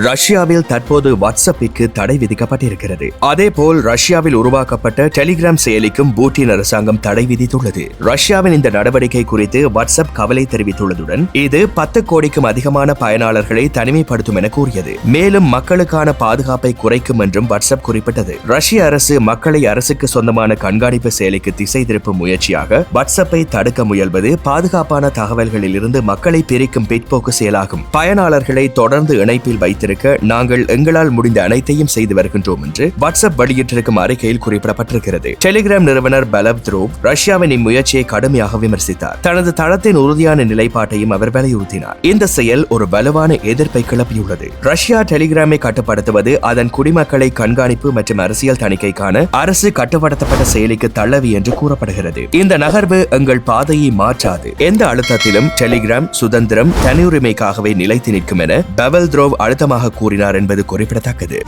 ரஷ்யாவில் தற்போது வாட்ஸ்அப்பிற்கு தடை விதிக்கப்பட்டிருக்கிறது. அதேபோல் ரஷ்யாவில் உருவாக்கப்பட்ட டெலிகிராம் செயலிக்கும் பூட்டின் அரசாங்கம் தடை விதித்துள்ளது. ரஷ்யாவின் இந்த நடவடிக்கை குறித்து வாட்ஸ்அப் கவலை தெரிவித்துள்ளதுடன் இது பத்து கோடிக்கும் அதிகமான பயனாளர்களை தனிமைப்படுத்தும் என கூறியது. மேலும் மக்களுக்கான பாதுகாப்பை குறைக்கும் என்றும் வாட்ஸ்அப் குறிப்பிட்டது. ரஷ்ய அரசு மக்களை அரசுக்கு சொந்தமான கண்காணிப்பு செயலிக்கு திசை திருப்பும் முயற்சியாக வாட்ஸ்அப்பை தடுக்க முயல்வது பாதுகாப்பான தகவல்களில் இருந்து மக்களை பிரிக்கும் பிற்போக்கு செயலாகும். பயனாளர்களை தொடர்ந்து இணைப்பில் வைத்து வைத்திருக்க நாங்கள் எங்களால் முடிந்த அனைத்தையும் செய்து வருகின்றோம் என்று வாட்ஸ்அப் வெளியிட்டிருக்கும் அறிக்கையில் குறிப்பிடப்பட்டிருக்கிறது. டெலிகிராம் நிறுவனர் பலப் த்ரோப் ரஷ்யாவின் இம்முயற்சியை கடுமையாக விமர்சித்தார். தனது தளத்தின் உறுதியான நிலைப்பாட்டையும் அவர் வலியுறுத்தினார். இந்த செயல் ஒரு வலுவான எதிர்ப்பை கிளப்பியுள்ளது. ரஷ்யா டெலிகிராமை கட்டுப்படுத்துவது அதன் குடிமக்களை கண்காணிப்பு மற்றும் அரசியல் தணிக்கைக்கான அரசு கட்டுப்படுத்தப்பட்ட செயலிக்கு தள்ளவி என்று கூறப்படுகிறது. இந்த நகர்வு எங்கள் பாதையை மாற்றாது. எந்த அழுத்தத்திலும் டெலிகிராம் சுதந்திரம் தனியுரிமைக்காகவே நிலைத்து நிற்கும் என பவல் த்ரோவ் அழுத்தமாக கூறினார் என்பது குறிப்பிடத்தக்கது.